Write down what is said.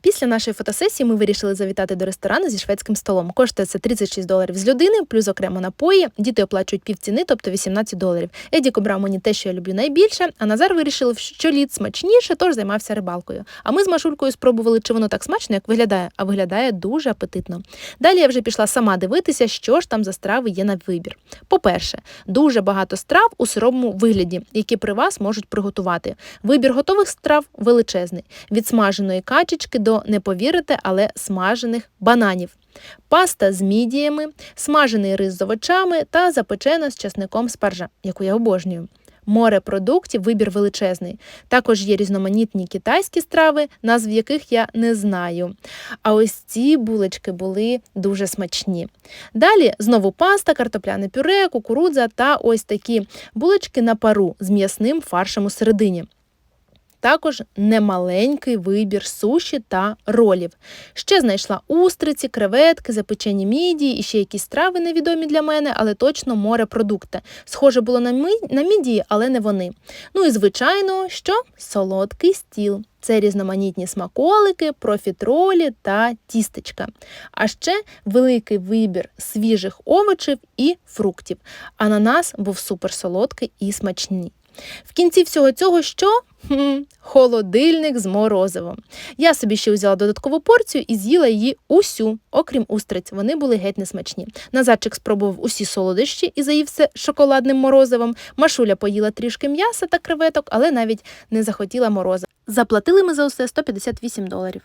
Після нашої фотосесії ми вирішили завітати до ресторану зі шведським столом. Коштує це 36 доларів з людини, плюс окремо напої. Діти оплачують півціни, тобто 18 доларів. Едік обрав мені те, що я люблю найбільше, а Назар вирішив, що лід смачніше, тож займався рибалкою. А ми з Машулькою спробували, чи воно так смачно, як виглядає, а виглядає дуже апетитно. Далі я вже пішла сама дивитися, що ж там за страви є на вибір. По-перше, дуже багато страв у сировому вигляді, які при вас можуть приготувати. Вибір готових страв величезний: від смаженої качечки до не повірите, але смажених бананів. Паста з мідіями, смажений рис з овочами та запечена з часником спаржа, яку я обожнюю. Море продуктів, вибір величезний. Також є різноманітні китайські страви, назв яких я не знаю. А ось ці булочки були дуже смачні. Далі знову паста, картопляне пюре, кукурудза та ось такі булочки на пару з м'ясним фаршем у середині. Також немаленький вибір суші та ролів. Ще знайшла устриці, креветки, запечені мідії і ще якісь страви невідомі для мене, але точно морепродукти. Схоже було на, мідії, але не вони. Ну і звичайно, що солодкий стіл. Це різноманітні смаколики, профітролі та тістечка. А ще великий вибір свіжих овочів і фруктів. Ананас був суперсолодкий і смачний. В кінці всього цього що? Хм, холодильник з морозивом. Я собі ще взяла додаткову порцію і з'їла її усю, окрім устриць. Вони були геть несмачні. Назарчик спробував усі солодощі і заїв все шоколадним морозивом. Машуля поїла трішки м'яса та креветок, але навіть не захотіла морозива. Заплатили ми за усе 158 доларів.